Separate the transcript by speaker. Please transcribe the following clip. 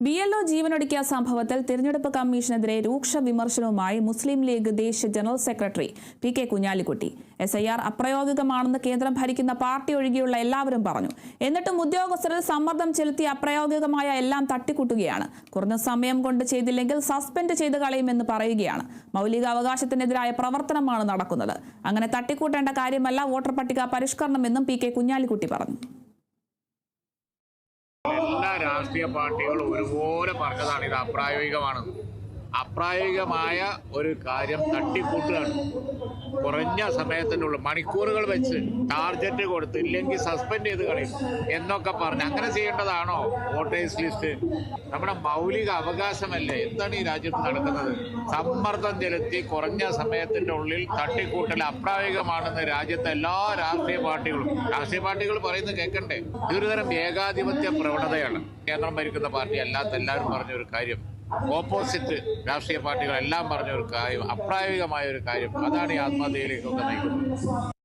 Speaker 1: B L O ജീവനൊടുക്കിയ സംഭവത്തിൽ തിരഞ്ഞെടുപ്പ് കമ്മീഷനെതിരെ രൂക്ഷ വിമർശനവുമായി മുസ്ലിം ലീഗ് ദേശീയ general secretary P K Kunhalikutty. S I R അപ്രയോഗികമാണെന്ന് കേന്ദ്രം ഭരിക്കുന്ന പാർട്ടി ഒഴികെയുള്ള എല്ലാവരും പറഞ്ഞു. എന്നിട്ടും ഉദ്യോഗസ്ഥരിൽ സമ്മർദ്ദം ചെലുത്തി അപ്രയോഗികമായ എല്ലാം തട്ടിക്കൂട്ടുകയാണ്. കുറഞ്ഞ സമയം കൊണ്ട് ചെയ്തില്ലെങ്കിൽ സസ്പെൻഡ് ചെയ്ത് കളയുമെന്ന് പറയുകയാണ്. മൗലികാവകാശത്തിനെതിരായ പ്രവർത്തനമാണ് നടക്കുന്നത്. അങ്ങനെ തട്ടിക്കൂട്ടേണ്ട കാര്യമല്ല വോട്ടർ പട്ടിക പരിഷ്കരണമെന്നും പി കെ കുഞ്ഞാലിക്കുട്ടി പറഞ്ഞു.
Speaker 2: എല്ലാ രാഷ്ട്രീയ പാർട്ടികളും ഒരുപോലെ പറഞ്ഞതാണ്. ഇത് അപ്രായോഗികമാണ്. അപ്രായോഗികമായ ഒരു കാര്യം തട്ടിക്കൂട്ടുകയാണ്. കുറഞ്ഞ സമയത്തിനുള്ളിൽ മണിക്കൂറുകൾ വെച്ച് ടാർജറ്റ് കൊടുത്ത് ഇല്ലെങ്കിൽ സസ്പെൻഡ് ചെയ്ത് കളയും എന്നൊക്കെ പറഞ്ഞ് അങ്ങനെ ചെയ്യേണ്ടതാണോ വോട്ടേഴ്സ് ലിസ്റ്റ്? നമ്മുടെ മൗലിക അവകാശമല്ലേ? എന്താണ് ഈ രാജ്യത്ത് നടക്കുന്നത്? സമ്മർദ്ദം ചെലുത്തി കുറഞ്ഞ സമയത്തിന്റെ ഉള്ളിൽ തട്ടിക്കൂട്ടൽ അപ്രായോഗികമാണെന്ന് രാജ്യത്തെ എല്ലാ രാഷ്ട്രീയ പാർട്ടികളും. രാഷ്ട്രീയ പാർട്ടികൾ പറയുന്നത് കേൾക്കണ്ടേ? ഇതൊരു തരം ഏകാധിപത്യ പ്രവണതയാണ്. കേന്ദ്രം ഭരിക്കുന്ന പാർട്ടി അല്ലാത്ത എല്ലാവരും പറഞ്ഞ ഒരു കാര്യം. ഓപ്പോസിറ്റ് രാഷ്ട്രീയ പാർട്ടികൾ എല്ലാം പറഞ്ഞ ഒരു കാര്യം അപ്രായോഗികമായ ഒരു കാര്യം അതാണ് ഈ ആത്മഹത്യയിലേക്കൊക്കെ നയിക്കുന്നത്.